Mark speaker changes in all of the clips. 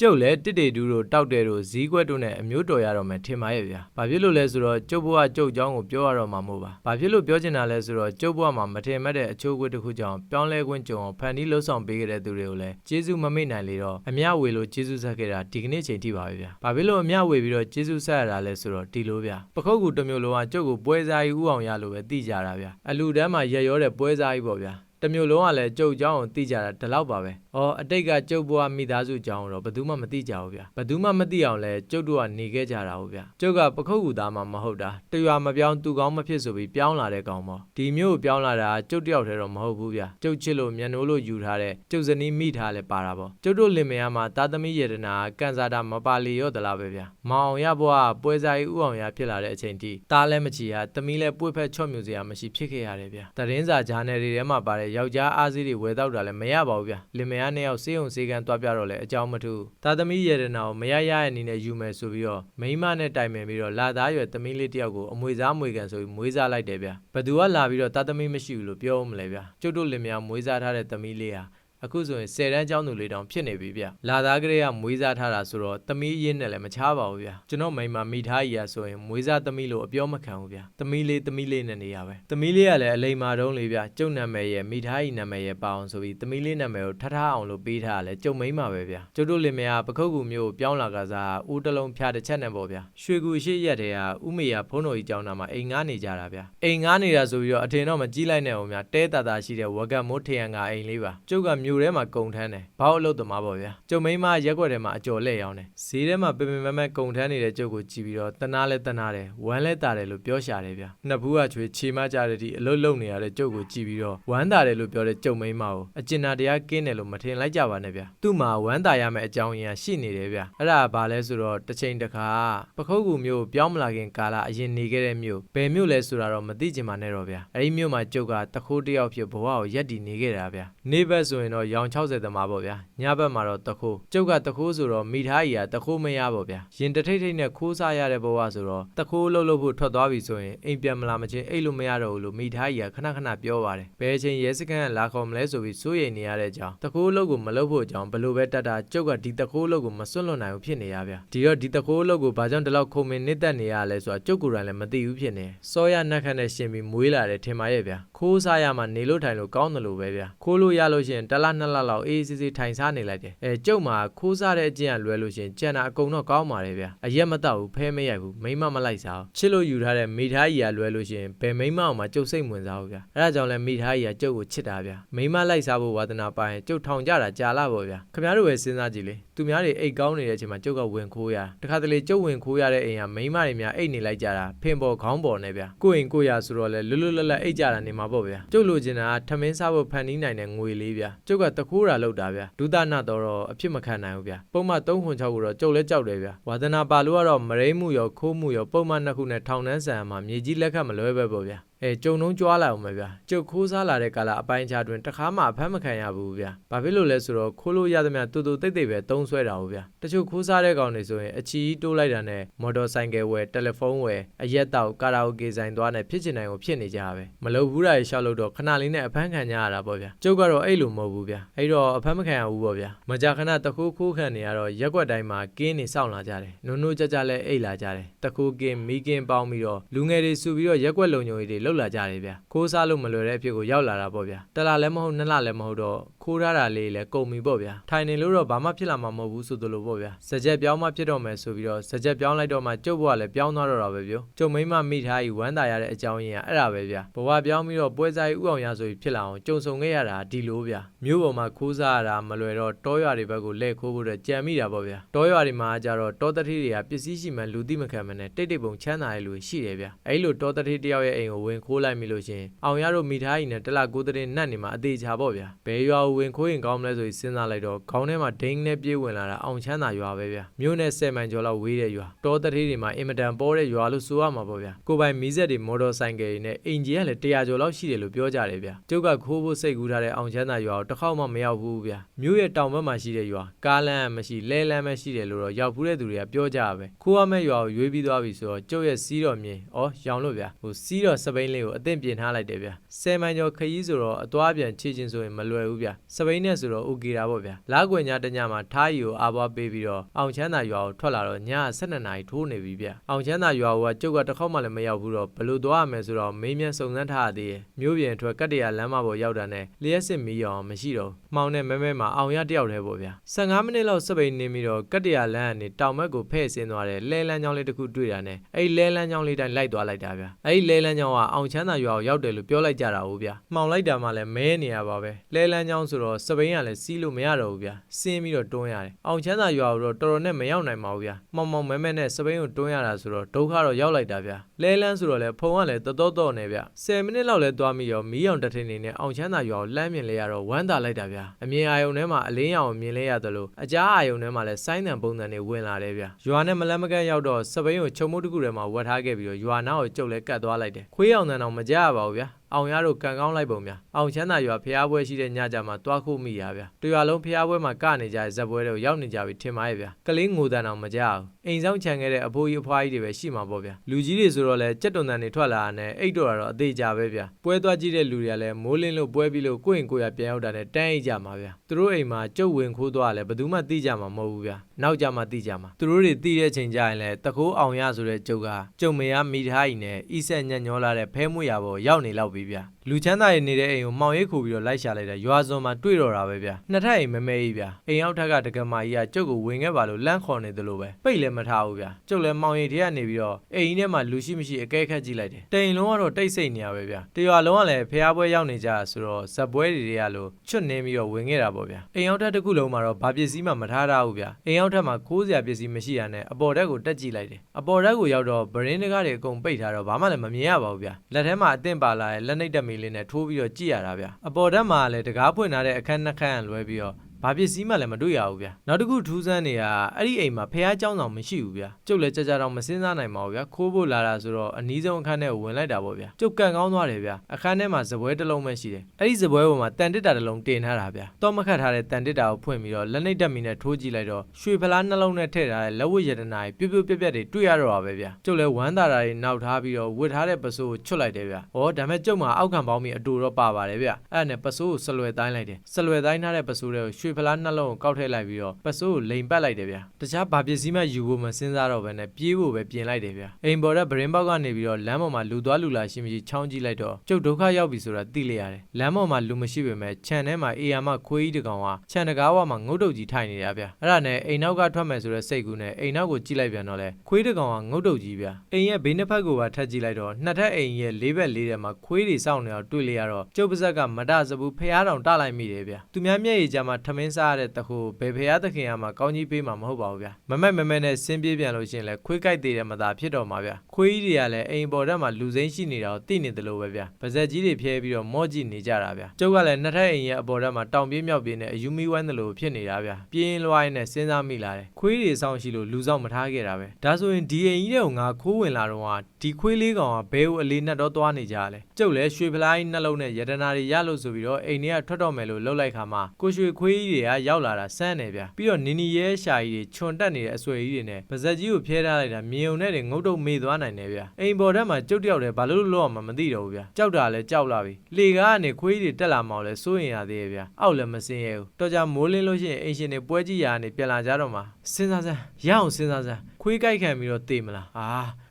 Speaker 1: ကျုပ်လည်းတစ်တေတူးတို့တောက်တယ်တို့ဇီးကွက်တို့နဲ့အမျိုးတော်ရတော့မယ်ထင်ပါရဲ့ဗျာ။ဘာဖြစ်လို့လဲဆိုတော့ကျုပ်ဘဝကျုပ်เจ้าကိုပြောရတော့မှာမို့ပါ။ဘာဖြစ်လို့ပြောချင်တာလဲဆိုတော့ကျုပ်ဘဝမှာမထင်မှတ်တဲ့အချိုးအကွက်တစ်ခုကြောင့်ပြောင်းလဲခွင့်ကြုံအောင်ဖန်တီးလှုပ်ဆောင်ပေးခဲ့တဲ့သူတွေကိုလည်းကျေးဇူးမမေ့နိုင်လေတော့အမျှဝေလို့ကျေးဇူးဆက်ခဲ့တာဒီကနေ့ချိန်ထိပါပဲဗျာ။ဘာဖြစ်လို့အမျှဝေပြီးတော့ကျေးဇူးဆက်ရတာလဲဆိုတော့ဒီလိုဗျာ။ပခုတ်ကူတစ်မျိုးလုံးကကျုပ်ကိုပွဲစားကြီးဥအောင်ရလို့ပဲသိကြတာဗျာ။အလူတန်းမှာရက်ရောတဲ့ပွဲစားကြီးပေါ့ဗျာ။ တစ်မျိုးလုံးကလည်းကျုပ်เจ้าကိုသိကြတာဒီလောက်ပါပဲ။အော်အတိတ်ကကျုပ်ဘွားမိသားစုเจ้าတော့ဘယ်သူမှမသိကြဘူးဗျာ။ဘယ်သူမှမသိအောင်လဲကျုပ်တို့ကနေခဲ့ကြတာဟုတ်ဗျာ။ကျုပ်ကပခုတ်ကူသားမှမဟုတ်တာ။တရွာမပြောင်းသူကောင်းမဖြစ်ဆိုပြီးပြောင်းလာတဲ့ကောင်ပေါ့။ဒီမျိုးကိုပြောင်းလာတာကျုပ်တယောက်တည်းတော့မဟုတ်ဘူးဗျာ။ကျုပ်ချစ်လို့မျက်နှိုးလို့ယူထားတဲ့ကျုပ်ဇနီးမိထားလဲပါတာပေါ့။ကျုပ်တို့လင်မယားမှာတာသမီယေတနာကန်စာတာမပါလီရော့သလားပဲဗျာ။မောင်အောင်ရဘွားကပွဲစားကြီးဥအောင်ရဖြစ်လာတဲ့အချိန်ထိတားလဲမချီရသမီးလဲပွေဖက်ချော့မြူစရာမရှိဖြစ်ခဲ့ရတယ်ဗျာ။တရင်စာဂျာနယ်တွေထဲမှာပါတဲ့ ယောက်ျားအားစီးတွေဝယ်တော့တာလည်းမရပါဘူးဗျာလင်မယားနှစ်ယောက်စေးုံစေးကန်တွားပြတော့လဲအကြောင်းမထူးသာသမီယေရနာကိုမရရရဲ့အနေနဲ့ယူမယ်ဆိုပြီးတော့မိန်းမနဲ့တိုင်ပင်ပြီးတော့လာသားရွယ်သမီးလေးတယောက်ကိုအမွေစားမွေကန်ဆိုပြီးမွေးစားလိုက်တယ်ဗျာဘသူကလာပြီးတော့သာသမီမရှိဘူးလို့ပြောဦးမလဲဗျာကျုပ်တို့လင်မယားမွေးစားထားတဲ့သမီးလေးဟာ အခုဆိုရင်10တန်းကျောင်းသူလေးတောင်ဖြစ်နေပြီဗျလာသားကလေးကမွေးစားထားတာဆိုတော့သမီးရင်းနဲ့လည်းမချားပါဘူးဗျကျွန်တော်မိန်းမမိထားကြီးရဆိုရင်မွေးစားသမီးလို့အပြောမခံဘူးဗျသမီးလေးသမီးလေးနဲ့နေရပဲသမီးလေးကလည်းအလိမ္မာတုံးလေးဗျကျုပ်နာမည်ရဲ့မိထားကြီးနာမည်ရဲ့ပါအောင်ဆိုပြီးသမီးလေးနာမည်ကိုထထအောင်လို့ပေးထားရလဲကျုပ်မိန်းမပဲဗျကျုပ်တို့လင်မယားပခုတ်ကူမျိုးကိုပြောင်းလာကစားဦးတလုံးဖြားတစ်ချက်နဲ့ပေါ့ဗျရွှေကူရှိရက်တဲ့ကဥမေယာဖုန်းတော်ကြီးကျောင်းသားမှာအိမ်ငားနေကြတာဗျအိမ်ငားနေတာဆိုပြီးတော့အထင်တော့မကြီးလိုက်နဲ့အောင်ဗျတဲတာတာရှိတဲ့ဝကတ်မိုးထရန်ကအိမ်လေးပါကျုပ်ကမြို့ထဲမှာကုံထမ်းတယ်ဘောက်အလုပ်သမားပေါ့ဗျာကျုံမိန်းမရက်ွက်ထဲမှာအကျော်လက်ရောင်းတယ်ဈေးထဲမှာပင်ပင်မမက်ကုံထမ်းနေတဲ့ကျုပ်ကိုကြည့်ပြီးတော့တနာလဲတနာတယ်ဝမ်းလဲတာတယ်လို့ပြောရှာတယ်ဗျာနှစ်ဘူးကချွေချေမကြတဲ့ဒီအလုပ်လုပ်နေရတဲ့ကျုပ်ကိုကြည့်ပြီးတော့ဝမ်းတာတယ်လို့ပြောတဲ့ကျုံမိန်းမကိုအကျဉ်းနာတရားကင်းတယ်လို့မထင်လိုက်ကြပါနဲ့ဗျာသူ့မှာဝမ်းတာရမယ့်အကြောင်းရင်းရှိနေတယ်ဗျာအဲ့ဒါဘာလဲဆိုတော့တစ်ချိန်တစ်ခါပခုတ်ကူမျိုးပြောင်းမလာခင်ကာလအရင်နေခဲ့တဲ့မျိုးဘယ်မျိုးလဲဆိုတာတော့မသိချင်ပါနဲ့တော့ဗျာအဲ့ဒီမျိုးမှာကျုပ်ကတခိုးတယောက်ဖြစ်ဘဝကိုရက်တည်နေခဲ့တာဗျာနေဘက်ဆိုရင်တော့ရောင်60သမားပေါ့ဗျာညဘက်မှာတော့တခိုးကျုပ်ကတခိုးဆိုတော့မိသားကြီးကတခိုးမရပေါ့ဗျာရင်တထိတ်ထိတ်နဲ့ခိုးစားရတဲ့ဘဝဆိုတော့တခိုးလှုပ်လှုပ်ဖို့ထွက်သွားပြီဆိုရင်အိမ်ပြန်မလာမချင်းအိတ်လို့မရတော့ဘူးလို့မိသားကြီးကခဏခဏပြောပါတယ်ဘယ်အချိန်ရဲစခန်းကလာခေါ်မလဲဆိုပြီးစိုးရိမ်နေရတဲ့အကြောင်းတခိုးလှုပ်ကိုမလှုပ်ဖို့အကြောင်းဘလို့ပဲတတ်တာကျုပ်ကဒီတခိုးလှုပ်ကိုမစွန့်လွတ်နိုင်ဘူးဖြစ်နေရဗျာဒီတော့ဒီတခိုးလှုပ်ကိုဘာကြောင့်ဒီလောက်ခုံမင်းနစ်သက်နေရလဲဆိုတာကျုပ်ကိုယ်တိုင်လည်းမသိဘူးဖြစ်နေစောရနက်ခတ်နဲ့ရှင်ပြီးမွေးလာတယ်ထင်ပါရဲ့ဗျာခိုးစားရမှနေလို့ထိုင်လို့ကောင်းတယ်လို့ပဲဗျာခိုးလို့ရလို့ရှိရင်တစ်လနှစ်လလောက်အေးအေးဆေးဆေးထိုင်စားနေလိုက်တယ်အဲကျုပ်မှာခိုးစားတဲ့အကျင့်ကလွဲလို့ရှရင်ကြံတာအကုန်တော့ကောင်းပါတယ်ဗျာအရက်မတော့ဘူးဖဲမရိုက်ဘူးမိမမလိုက်စားဘူးချစ်လို့ယူထားတဲ့မိသားကြီးကလွဲလို့ရှရင်ဘယ်မိမအောင်မှကျုပ်စိတ်ဝင်စားဘူးဗျာအဲဒါကြောင့်လဲမိသားကြီးကကျုပ်ကိုချစ်တာဗျာမိမလိုက်စားဖို့ဝါသနာပါရင်ကျုပ်ထောင်ကြတာကြာလာပေါ့ဗျာခင်ဗျားတို့ပဲစဉ်းစားကြည့်လေသူများတွေအိတ်ကောင်းနေတဲ့အချိန်မှာကျုပ်ကဝင်ခိုးရတခါတလေကျုပ်ဝင်ခိုးရတဲ့အိမ်ကမိမတွေများအိတ်နေလိုက်ကြတာဖင်ပေါ်ခေါင်းပေါ်နဲ့ဗျာကိုအိမ်ကိုရဆိုတော့လဲလွတ်လွတ်လပ်လပ်အိတ်ကြတာနေမှာပေါ့ဗျာကျုပ်လိုချင်တာကထမင်းစားဖို့ဖန်တီးနိုင်တဲ့ငွေလေးဗျာကျုပ်ကတခိုးတာလောက်တာဗျာဒုသနာတော့အဖြစ်မခံနိုင်ဘူးဗျာပုံမှန်3ခွန်6ကိုတော့ကြုတ်လဲကြောက်တယ်ဗျာဝါသနာပါလို့ကတော့မရိမှုရောခိုးမှုရောပုံမှန်နှစ်ခုနဲ့ထောင်နှန်းဆန်မှာမြေကြီးလက်ခတ်မလွဲပဲပေါ့ဗျာ အဲကြုံလုံးကြွားလာအောင်ပဲဗျာကျုပ်ခိုးစားလာတဲ့ကာလအပိုင်းခြားတွင်တခါမှအဖမ်းမခံရဘူးဗျာဘာဖြစ်လို့လဲဆိုတော့ခိုးလို့ရသမျှတူတူတိတ်တိတ်ပဲတုံးဆွဲတာဟုတ်ဗျာတချို့ခိုးစားတဲ့ကောင်တွေဆိုရင်အချီတိုးလိုက်တာနဲ့မော်တော်ဆိုင်ကယ်ဝယ်တယ်လီဖုန်းဝယ်အရက်တောက်ကာရာအိုကေဆိုင်သွားနဲ့ဖြစ်ချင်နိုင်ကိုဖြစ်နေကြပဲမလုပ်ဘူးတာရေရှောက်လို့တော့ခဏလေးနဲ့အဖမ်းခံကြရတာပေါ့ဗျာကျုပ်ကတော့အဲ့လိုမဟုတ်ဘူးဗျာအဲ့တော့အဖမ်းမခံရဘူးပေါ့ဗျာမကြခဏတခိုးခိုးခံနေရတော့ရက်ွက်တိုင်းမှာကင်းနေစောင့်လာကြတယ်နုံနုံကြကြလဲအိတ်လာကြတယ်တခိုးကင်းမီးကင်းပေါင်းပြီးတော့လူငယ်တွေစုပြီးတော့ရက်ွက်လုံညုံတွေလှုပ်လာကြတယ်ဗျာခိုးစားလို့မလွယ်တဲ့အဖြစ်ကိုရောက်လာတာပေါ့ဗျာတလားလည်းမဟုတ်နှစ်လလည်းမဟုတ်တော့ခိုးထားတာလေးလည်းကုန်ပြီပေါ့ဗျာထိုင်နေလို့တော့ဘာမှဖြစ်လာမှာမဟုတ်ဘူးဆိုသလိုပေါ့ဗျာစကြက်ပြောင်းမှဖြစ်တော့မယ်ဆိုပြီးတော့စကြက်ပြောင်းလိုက်တော့မှကျုပ်ဘဝလည်းပြောင်းသွားတော့တာပဲပြောကျုပ်မိမမိထားကြီးဝမ်းသာရတဲ့အကြောင်းရင်းကအဲ့ဒါပဲဗျာဘဝပြောင်းပြီးတော့ပွဲစားကြီးဥအောင်ရဆိုပြီးဖြစ်လာအောင်ကြုံဆုံခဲ့ရတာဒီလိုဗျာမြို့ပေါ်မှာခိုးစားရတာမလွယ်တော့တောရွာတွေဘက်ကိုလဲခိုးဖို့တော့ကြံမိတာပေါ့ဗျာတောရွာတွေမှာကြတော့တောတတိတွေကပစ္စည်းရှိမှလူသိမခံမနဲ့တိတ်တိတ်ပုံချမ်းသာတဲ့လူရှိတယ်ဗျာအဲ့လိုတောတတိတယောက်ရဲ့အိမ်ကိုဝင်ခိုးလိုက်မိလို့ရှင်အောင်ရတို့မိထားကြီးနဲ့တလကိုးတဲ့နတ်နေမှာအသေးချာပေါ့ဗျာဘယ်ရွာကိုဝင်ခိုးရင်ကောင်းမလဲဆိုပြီးစဉ်းစားလိုက်တော့ခေါင်းထဲမှာဒိန်းနဲ့ပြေးဝင်လာတာအောင်ချမ်းသာရွာပဲဗျာမြို့နဲ့10မိုင်ကျော်လောက်ဝေးတဲ့ရွာတောတတိတွေမှာအင်မတန်ပေါ်တဲ့ရွာလို့ဆိုရမှာပေါ့ဗျာကိုပိုင်မီးစက်တွေမော်တော်ဆိုင်ကယ်တွေနဲ့အင်ဂျီကလည်း100ကျော်လောက်ရှိတယ်လို့ပြောကြတယ်ဗျာကျုပ်ကခိုးဖို့စိတ်ကူးထားတဲ့အောင်ချမ်းသာရွာကိုတတစ်ခေါက်မှမရောက်ဘူးဗျာမြို့ရဲ့တောင်ဘက်မှာရှိတဲ့ရွာကားလမ်းမရှိလဲလမ်းမရှိတယ်လို့တော့ရောက်ဘူးတဲ့သူတွေကပြောကြပါပဲခိုးရမယ့်ရွာကိုရွေးပြီးသွားပြီဆိုတော့ကျုပ်ရဲ့စီးတော်မြင်ဩရောင်လို့ဗျာဟိုစီးတော်စပိန်လေးကိုအသင့်ပြင်ထားလိုက်တယ်ဗျာ ဆယ်မိုင်ကျော်ခရီးဆိုတော့အသွားပြန်ချေချင်းဆိုရင်မလွယ်ဘူးဗျာစပိန်နဲ့ဆိုတော့โอเคတာပေါ့ဗျာလားကွယ်ညတညမှာထားရီကိုအာဘွားပေးပြီးတော့အောင်ချမ်းသာရွာကိုထွက်လာတော့ည12နာရီထိုးနေပြီဗျာအောင်ချမ်းသာရွာကကျုပ်ကတစ်ခေါက်မှလည်းမရောက်ဘူးတော့ဘယ်လိုသွားရမလဲဆိုတော့မေးမြန်းစုံစမ်းထားရသေးတယ်မြို့ပြင်ထွက်ကတ္တရာလမ်းမပေါ်ရောက်တာနဲ့လျှက်စစ်မီးရောင်မရှိတော့မှောင်နဲ့မဲမဲမှာအောင်ရတယောက်တည်းပေါ့ဗျာ15မိနစ်လောက်စပိန်နေပြီးတော့ကတ္တရာလမ်းကနေတောင်ဘက်ကိုဖဲ့ဆင်းသွားတယ်လဲလန်းချောင်းလေးတစ်ခုတွေ့တာနဲ့အဲ့လဲလန်းချောင်းလေးတိုင်းလိုက်သွားလိုက်တာဗျာအဲ့လဲလန်းချောင်းကအောင်ချမ်းသာရွာကိုရောက်တယ်လို့ပြောလိုက်ကြ တာဟုတ်ဗျာမှောင်လိုက်တာမှလည်းမဲနေရပါပဲလဲလန်းချောင်းဆိုတော့စပိန်ကလည်းစီးလို့မရတော့ဘူးဗျာဆင်းပြီးတော့တွန်းရတယ်အောင်ချမ်းသာရွာကိုတော့တော်တော်နဲ့မရောက်နိုင်ပါဘူးဗျာမှောင်မှောင်မဲမဲနဲ့စပိန်ကိုတွန်းရတာဆိုတော့ဒုက္ခတော့ရောက်လိုက်တာဗျာလဲလန်းဆိုတော့လေဖုံကလည်းတော်တော်တော့နေဗျ10မိနစ်လောက်လဲသွားပြီးတော့မီးအောင်တစ်ထင်းနေနဲ့အောင်ချမ်းသာရွာကိုလမ်းမြင်လဲရတော့ဝမ်းသာလိုက်တာဗျာအမြင်အာယုံထဲမှာအလင်းရောင်ကိုမြင်လဲရတယ်လို့အကြားအာယုံထဲမှာလည်းစိုင်းတန်ပုံစံတွေဝင်လာတယ်ဗျာရွာနဲ့မလန်းမကန့်ရောက်တော့စပိန်ကိုချုံမုတ်တစ်ခုထဲမှာဝတ်ထားခဲ့ပြီးတော့ရွာနာကိုကျုပ်လဲကတ်သွားလိုက်တယ်ခွေးအောင်တန်အောင်မကြရပါဘူးဗျာအောင်ရတို့ကန်ကောင်းလိုက်ပုံများအောင်ချမ်းသာရွာဖျားပွဲရှိတဲ့ညကြမှာတွားခုမိရဗျာတရွာလုံးဖျားပွဲမှာကနေကြတဲ့ဇက်ပွဲတွေကိုရောက်နေကြပြီထင်ပါရဲ့ဗျာကလေးငိုတန်အောင်မကြအောင် အိမ်ဆောင်ခြံခဲ့တဲ့အဖိုးကြီးအဖွားကြီးတွေပဲရှိမှာပေါ့ဗျာလူကြီးတွေဆိုတော့လဲကြက်တွန်တန်တွေထွက်လာတာနဲ့အိတ်တော့တော့အသေးကြပဲဗျာပွဲသွားကြည့်တဲ့လူတွေကလည်းမိုးလင်းလို့ပွဲပြီးလို့ကိုယ့်ရင်ကိုယ်ရပြန်ရောက်တာနဲ့တန်းအိတ်ကြမှာဗျာသူတို့အိမ်မှာကျုပ်ဝင်ခိုးသွားလဲဘယ်သူမှသိကြမှာမဟုတ်ဘူးဗျာနောက်ကြမှသိကြမှာသူတို့တွေသိတဲ့ချိန်ကျရင်လဲတခိုးအောင်ရဆိုတဲ့ကျုပ်ကကျုံမရမိထားကြီးနဲ့ဤဆက်ညံ့ညောလာတဲ့ဖဲမွေရပေါ်ရောက်နေလောက်ပြီဗျာ လူချမ်းသာရဲ့နေတဲ့အိမ်ကိုမှောင်ရိပ်ခုပြီးတော့လိုက်ရှာလိုက်တာရွာစုံမှာတွေ့တော့တာပဲဗျာနှစ်ထပ်အိမ်မမဲကြီးဗျာအိမ်အောက်ထက်ကတကမာကြီးကကျုပ်ကိုဝင်ခဲ့ပါလို့လန့်ခေါ်နေသလိုပဲပိတ်လည်းမထားဘူးဗျာကျုပ်လည်းမှောင်ရိပ်ထဲကနေပြီးတော့အိမ်ထဲမှာလူရှိမရှိအကဲခတ်ကြည့်လိုက်တယ်တိမ်လုံးကတော့တိတ်ဆိတ်နေရပဲဗျာတရွာလုံးကလည်းဖျားပွဲရောက်နေကြဆိုတော့ဇက်ပွဲတွေတွေကလို့ချွတ်နေပြီးတော့ဝင်ခဲ့တာပေါ့ဗျာအိမ်အောက်ထက်တစ်ခုလုံးမှာတော့ဘာပစ္စည်းမှမထားထားဘူးဗျာအိမ်အောက်ထက်မှာခိုးစရာပစ္စည်းမရှိရနဲ့အပေါ်တက်ကိုတက်ကြည့်လိုက်တယ်အပေါ်တက်ကိုရောက်တော့ဗရင်းတကားတွေအကုန်ပိတ်ထားတော့ဘာမှလည်းမမြင်ရပါဘူးဗျာလက်ထဲမှာအသင့်ပါလာတဲ့လက်နှိပ်တက်မီလေးနဲ့ထိုးပြီးတော့ကြည့်ရတာဗျအပေါ်ဓာတ်မှာလည်းတကားဖွင့်ထားတဲ့အခန်းနှစ်ခန်းလွဲပြီးတော့ ဘာပစ္စည်းမှလည်းမတွေ့ရဘူးဗျာနောက်တစ်ခုထူးဆန်းနေတာအဲ့ဒီအိမ်မှာဖះเจ้าဆောင်မရှိဘူးဗျာကျုပ်လည်းကြကြတော့မစင်းစားနိုင်ပါဘူးဗျာခိုးဖို့လာတာဆိုတော့အနီးဆုံးအခန်းထဲကိုဝင်လိုက်တာပေါ့ဗျာကျုပ်ကန်ကောင်းသွားတယ်ဗျာအခန်းထဲမှာဇပွဲတစ်လုံးပဲရှိတယ်အဲ့ဒီဇပွဲပေါ်မှာတန်တစ်တာတစ်လုံးတင်ထားတာဗျာတော့မခတ်ထားတဲ့တန်တစ်တာကိုဖွင့်ပြီးတော့လက်နှိပ်တက်မီနဲ့ထိုးကြည့်လိုက်တော့ရွှေဖလားနှလုံးနဲ့ထည့်ထားတဲ့လက်ဝတ်ရတနာကြီးပြုတ်ပြုတ်ပြက်ပြက်တွေတွေ့ရတော့တာပဲဗျာကျုပ်လည်းဝမ်းသာတာတွေနောက်ထားပြီးတော့ဝတ်ထားတဲ့ပစိုးကိုချွတ်လိုက်တယ်ဗျာဩဒါမဲ့ကျုပ်မှာအောက်ခံပေါင်းပြီးအတူတော့ပါပါတယ်ဗျာအဲ့ဒါနဲ့ပစိုးကိုဆလွယ်တိုင်းလိုက်တယ်ဆလွယ်တိုင်းထားတဲ့ပစိုးတွေကိုရွှေ ဖလားနှလုံးကိုကောက်ထည့်လိုက်ပြီးတော့ပစိုးကိုလိန်ပတ်လိုက်တယ်ဗျာတခြားဘာပစ္စည်းမှယူဖို့မစဉ်းစားတော့ဘဲနဲ့ပြေးဖို့ပဲပြင်လိုက်တယ်ဗျာအိမ်ပေါ်တဲ့ဗရင်ပေါက်ကနေပြီးတော့လမ်းပေါ်မှာလူသွားလူလာရှိမရှိချောင်းကြည့်လိုက်တော့ကျုပ်ဒုက္ခရောက်ပြီဆိုတာသိလိုက်ရတယ်လမ်းပေါ်မှာလူမရှိပေမဲ့ခြံထဲမှာအေယာမခွေးကြီးတကောင်ကခြံတကားဝမှာငုတ်တုတ်ကြီးထိုင်နေတာဗျာအဲ့ဒါနဲ့အိမ်နောက်ကထွက်မယ်ဆိုတဲ့စိတ်ကူးနဲ့အိမ်နောက်ကိုကြည့်လိုက်ပြန်တော့လေခွေးတကောင်ကငုတ်တုတ်ကြီးဗျာအိမ်ရဲ့ဘေးနှစ်ဖက်ကိုပါထပ်ကြည့်လိုက်တော့နှစ်ထပ်အိမ်ရဲ့လေးဘက်လေးထဲမှာခွေးတွေစောင့်နေအောင်တွေ့လိုက်ရတော့ကျုပ်ပါဇက်ကမတစဘူးဖျားတောင်တလိုက်မိတယ်ဗျာသူများမျက်ရည်ကြမှာထမင်းစားရတဲ့တခုဘယ်ဖျားသခင်ကမှကောင်းကြီးပေးမှာမဟုတ်ပါဘူးဗျာမမက်မမဲနဲ့ဆင်းပြေးပြန်လို့ရှိရင်လည်းခွေးကြိုက်သေးတယ်မသာဖြစ်တော့မှာဗျာခွေးကြီးတွေကလည်းအိမ်ပေါ်တက်မှာလူစိမ်းရှိနေတာကိုသိနေတယ်လို့ပဲဗျာပါဇက်ကြီးတွေဖျဲပြီးတော့မော့ကြည့်နေကြတာဗျာကျုပ်ကလည်းနှစ်ထပ်အိမ်ရဲ့အပေါ်တက်မှာတောင်ပြေးမြောက်ပြေးနဲ့အယူမီဝိုင်းတယ်လို့ဖြစ်နေတာဗျာပြင်းလွှိုင်းနဲ့စဉ်းစားမိလာတယ်ခွေးတွေစောင့်ရှိလို့လူဆောင်မထားခဲ့တာပဲဒါဆိုရင်ဒီအိမ်ကြီးတဲ့ကိုငါခိုးဝင်လာတော့ဒီခွေးလေးကောင်ကဘဲကိုအလေးနဲ့တော့သွားနေကြတယ်ကျုပ်လည်းရွှေဖလားကြီးနှလုံးနဲ့ယတနာတွေရလို့ဆိုပြီးတော့အိမ်ထဲကထွက်တော့မယ်လို့လှုပ်လိုက်ခါမှာကိုရွှေခွေးကြီးတွေကရောက်လာတာစမ်းနေဗျာပြီးတော့နင်းနီရဲရှာကြီးတွေခြုံတက်နေတဲ့အဆွေကြီးတွေနဲ့ပါဇက်ကြီးကိုဖျဲထားလိုက်တာမြေုံနဲ့တွေငုတ်တုတ်မေသွားနိုင်တယ်ဗျာအိမ်ပေါ်ထဲမှာကျုပ်တယောက်တည်းဘာလို့လို့မှမသိတော့ဘူးဗျာကြောက်တာလည်းကြောက်လာပြီလေကားကနေခွေးတွေတက်လာမှလည်းစိုးရင်ရသေးရဲ့ဗျာအောက်လည်းမစင်းရဘူးတော့ကြမိုးလင်းလို့ရှိရင်အိမ်ရှင်တွေပွဲကြီးရာကနေပြန်လာကြတော့မှစဉ်းစားစမ်းရအောင်စဉ်းစားစမ်းခွေးကြိုက်ခံပြီးတော့တေးမလားအာ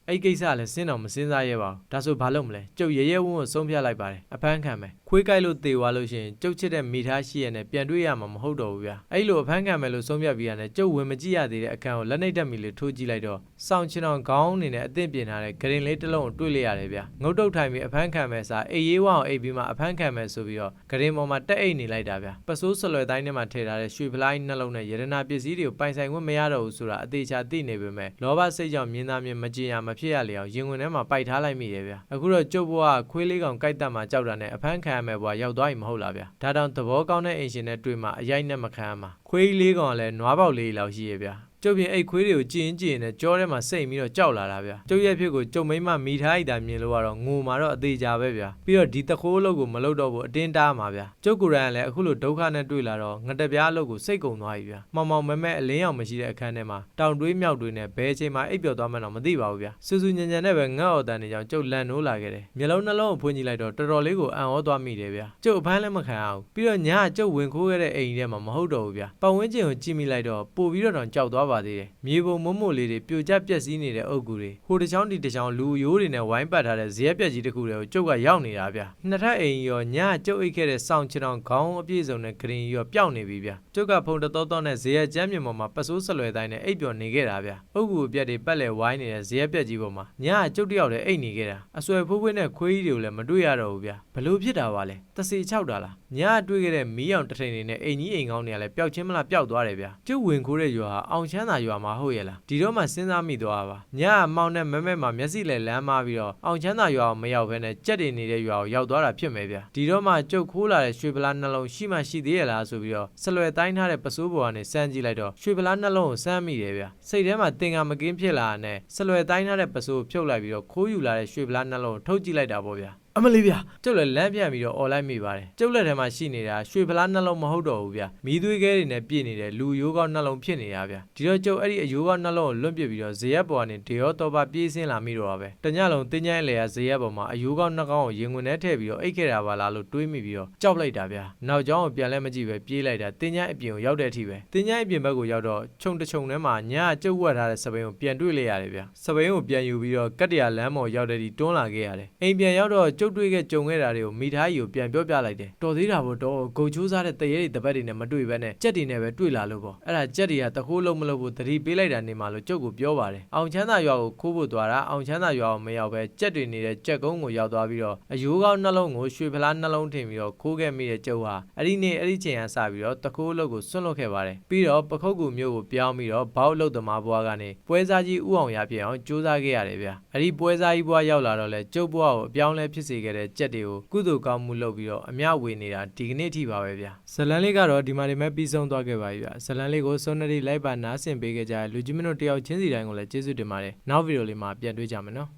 Speaker 1: အဲ့ကိစ္စလည်းစဉ်းတော်မစဉ်းစားရပါဘူးဒါဆိုဘာလုပ်မလဲကျုပ်ရဲရဲဝုန်းကိုဆုံးဖြတ်လိုက်ပါတယ်အဖမ်းခံမယ်ခွေးကြိုက်လို့တေသွားလို့ရှိရင်ကျုပ်ချစ်တဲ့မိသားရှိရနဲ့ပြန်တွေ့ရမှာမဟုတ်တော့ဘူးဗျာအဲ့လိုအဖမ်းခံမယ်လို့ဆုံးဖြတ်ပြီးရတယ်ကျုပ်ဝင်မကြည့်ရသေးတဲ့အခန်းကိုလက်နှိပ်တက်မိလေးထိုးကြည့်လိုက်တော့စောင့်ချင်အောင်ခေါင်းနေနဲ့အသင့်ပြင်ထားတဲ့ဂရင်လေးတစ်လုံးကိုတွေ့လိုက်ရတယ်ဗျာငုတ်တုတ်ထိုင်ပြီးအဖမ်းခံမယ်စားအေးရေးဝအောင်အိပ်ပြီးမှအဖမ်းခံမယ်ဆိုပြီးတော့ဂရင်ပေါ်မှာတက်အိတ်နေလိုက်တာဗျာပစိုးဆွလွယ်တိုင်းထဲမှာထည့်ထားတဲ့ရွှေဖလိုင်းနှလုံးနဲ့ရတနာပစ္စည်းတွေကိုပိုင်ဆိုင်ခွင့်မရတော့ဘူးဆိုတာအသေးချာသိနေပေမဲ့လောဘစိတ်ကြောင့်မြင်သားမြင်မကြင်ရမဖြစ်ရလေအောင်ရင်ဝင်ထဲမှာပိုက်ထားလိုက်မိတယ်ဗျာအခုတော့ကျုပ်ဘွားခွေးလေးကောင်ကြိုက်တတ်မှကြောက်တာနဲ့အဖမ်းခံရမယ်ဘွားရောက်သွားပြီမဟုတ်လားဗျာဒါတောင်သဘောကောင်းတဲ့အိမ်ရှင်နဲ့တွေ့မှအရိုက်နဲ့မခံရမှာခွေးလေးကောင်ကလည်းနွားပေါက်လေးလောက်ရှိရဲ့ဗျာ ကျုပ်ပြင်အိတ်ခွေးတွေကိုကြည်ရင်ကြည်ရင်နဲ့ကြောထဲမှာစိတ်ပြီးတော့ကြောက်လာတာဗျာကျုပ်ရဲ့ဖြစ်ကိုကျုပ်မိမမိထားလိုက်တာမြင်လို့ကတော့ငိုမှာတော့အသေးကြပဲဗျာပြီးတော့ဒီတခိုးအလုပ်ကိုမလုပ်တော့ဘူးအတင်းတားမှာဗျာကျုပ်ကိုယ်တိုင်ကလည်းအခုလိုဒုက္ခနဲ့တွေ့လာတော့ငတပြားအလုပ်ကိုစိတ်ကုန်သွားပြီဗျာမောင်မောင်မဲမဲအလင်းရောင်မရှိတဲ့အခန်းထဲမှာတောင်တွေးမြောက်တွေးနဲ့ဘယ်အချိန်မှအိပ်ပျော်သွားမှန်းတော့မသိပါဘူးဗျာစူးစူးညံညံနဲ့ပဲငတ်အော်တန်နေကြောင်ကျုပ်လန့်နိုးလာခဲ့တယ်မျက်လုံးနှလုံးကိုဖွင့်ကြည့်လိုက်တော့တော်တော်လေးကိုအံ့ဩသွားမိတယ်ဗျာကျုပ်အဖမ်းလည်းမခံရဘူးပြီးတော့ညကကျုပ်ဝင်ခိုးခဲ့တဲ့အိမ်ထဲမှာမဟုတ်တော့ဘူးဗျာပတ်ဝန်းကျင်ကိုကြည့်မိလိုက်တော့ပို့ပြီးတော့တောင်ကြောက်သွားပါသေးတယ်မြေပုံမုံမို့လေးတွေပြိုကျပျက်စီးနေတဲ့အုပ်ကူတွေဟိုတစ်ချောင်းဒီတစ်ချောင်းလူရိုးတွေနဲ့ဝိုင်းပတ်ထားတဲ့ဇရက်ပြက်ကြီးတစ်ခုတွေကိုကျုပ်ကရောက်နေတာဗျာနှစ်ထပ်အိမ်ရောညကကျုပ်အိတ်ခဲ့တဲ့စောင်းချင်အောင်ခေါင်းအပြည့်စုံနဲ့ဂရင်ရောပျောက်နေပြီဗျာကျုပ်ကဖုန်တတော်တော်နဲ့ဇရက်ကျမ်းမြေပေါ်မှာပတ်စိုးဆက်လွယ်တိုင်းနဲ့အိပ်ပျော်နေခဲ့တာဗျာအုပ်ကူအပြက်တွေပတ်လည်ဝိုင်းနေတဲ့ဇရက်ပြက်ကြီးပေါ်မှာညကကျုပ်တယောက်တည်းအိတ်နေခဲ့တာအဆွဲဖိုးဖွေးနဲ့ခွေးကြီးတွေကိုလည်းမတွေ့ရတော့ဘူးဗျာဘလို့ဖြစ်တာပါလဲတစီချောက်တာလားညကတွေ့ခဲ့တဲ့မီးအောင်တစ်ထိန်တွေနဲ့အိမ်ကြီးအိမ်ကောင်းတွေကလည်းပျောက်ချင်းမလားပျောက်သွားတယ်ဗျာကျုပ်ဝင်ခိုးတဲ့ရွာဟာအောင်ချမ်းသာရွာမှာဟုတ်ရဲ့လားဒီတော့မှစဉ်းစားမိသွားပါညကမောင်နဲ့မဲမဲမှာမျက်စိလဲလမ်းမာပြီးတော့အောင်ချမ်းသာရွာကိုမရောက်ဘဲနဲ့ကြက်တွေနေတဲ့ရွာကိုရောက်သွားတာဖြစ်မယ်ဗျာဒီတော့မှကျုပ်ခိုးလာတဲ့ရွှေပလားနှလုံးရှိမှရှိသေးရဲ့လားဆိုပြီးတော့ဆလွယ်တိုင်းထားတဲ့ပစိုးပေါ်ကနေစမ်းကြည့်လိုက်တော့ရွှေပလားနှလုံးကိုစမ်းမိတယ်ဗျာစိတ်ထဲမှာတင်ကမကင်းဖြစ်လာတဲ့ဆလွယ်တိုင်းထားတဲ့ပစိုးကိုဖြုတ်လိုက်ပြီးတော့ခိုးယူလာတဲ့ရွှေပလားနှလုံးကိုထုတ်ကြည့်လိုက်တာပေါ့ဗျာ အမလေးဗျာကျုပ်လည်းလမ်းပြန်ပြီးတော့អော်လိုက်မိပါတယ်ကျုပ်လက်ထဲမှာရှိနေတာရွှေဖလားနှလုံးမဟုတ်တော့ဘူးဗျာမီးသွေးခဲတွေနဲ့ပြည့်နေတဲ့လူရိုးကောင်းနှလုံးဖြစ်နေတာဗျာဒီတော့ကျုပ်အဲ့ဒီအယိုးကောင်းနှလုံးကိုလွတ်ပစ်ပြီးတော့ဇေယက်ပေါ်ကနေဒေရောတော်ပါပြေးဆင်းလာမိတော့ပါပဲတညလုံးတင်းချိုင်းလေရဇေယက်ပေါ်မှာအယိုးကောင်းနှကောင်းကိုရင်ဝင်ထဲထည့်ပြီးတော့အိတ်ခဲ့တာပါလားလို့တွေးမိပြီးတော့ကြောက်လိုက်တာဗျာနောက်ကျောင်းကိုပြန်လဲမကြည့်ပဲပြေးလိုက်တာတင်းချိုင်းအပြင်ကိုရောက်တဲ့အထိပဲတင်းချိုင်းအပြင်ဘက်ကိုရောက်တော့ခြုံတခြုံထဲမှာညကကျုပ်ဝတ်ထားတဲ့စပိန်ကိုပြန်တွေ့လိုက်ရတယ်ဗျာစပိန်ကိုပြန်ယူပြီးတော့ကတ္တရာလမ်းပေါ်ရောက်တဲ့ဒီတွန်းလာခဲ့ရတယ်အိမ်ပြန်ရောက်တော့ကျုပ်တွေ့ခဲ့ကြုံခဲ့တာတွေကိုမိသားကြီးကိုပြန်ပြောပြလိုက်တယ်တော်သေးတာပေါ့တော့ဂုံချိုးစားတဲ့တရေတွေတပတ်တွေနဲ့မတွေ့ဘဲနဲ့ကြက်တွေနဲ့ပဲတွေ့လာလို့ပေါ့အဲ့ဒါကြက်တွေကတခိုးလုံးမလို့ဘူးတတိပေးလိုက်တာနေမှာလို့ကျုပ်ကိုပြောပါတယ်အောင်ချမ်းသာရွာကိုခိုးဖို့သွားတာအောင်ချမ်းသာရွာကိုမရောက်ပဲကြက်တွေနေတဲ့ကြက်ကုန်းကိုရောက်သွားပြီးတော့အယိုးကောင်းနှလုံးကိုရွှေဖလားနှလုံးထင်ပြီးတော့ခိုးခဲ့မိတဲ့ကျုပ်ဟာအဲ့ဒီနေ့အဲ့ဒီချိန်ကစပြီးတော့တခိုးအလုပ်ကိုဆွန့်လွတ်ခဲ့ပါတယ်ပြီးတော့ပခုတ်ကူမျိုးကိုပြောင်းပြီးတော့ဘောက်လုတ်သမားဘွားကနေပွဲစားကြီးဥအောင်ရပြည့်အောင်စူးစမ်းခဲ့ရတယ်ဗျအဲ့ဒီပွဲစားကြီးဘွားရောက်လာတော့လဲကျုပ်ဘွားကိုအပြောင်းလဲဖြစ်စေခဲ့တဲ့ကြက်တွေကိုကုသိုလ်ကောင်းမှုလုပ်ပြီးတော့အမျှဝေနေတာဒီကနေ့အထိပါပဲဗျဇလန်လေးကတော့ဒီမှာဒီမဲ့ပြီးဆုံးသွားခဲ့ပါပြီဗျဇလန်လေးကိုစွန်းနရီလိုက်ပါနားဆင်ပေးခဲ့ကြတဲ့လူကြီးမင်းတို့တယောက်ချင်းစီတိုင်းကိုလည်းကျေးဇူးတင်ပါတယ်နောက်ဗီဒီယိုလေးမှာပြန်တွေ့ကြမယ်နော်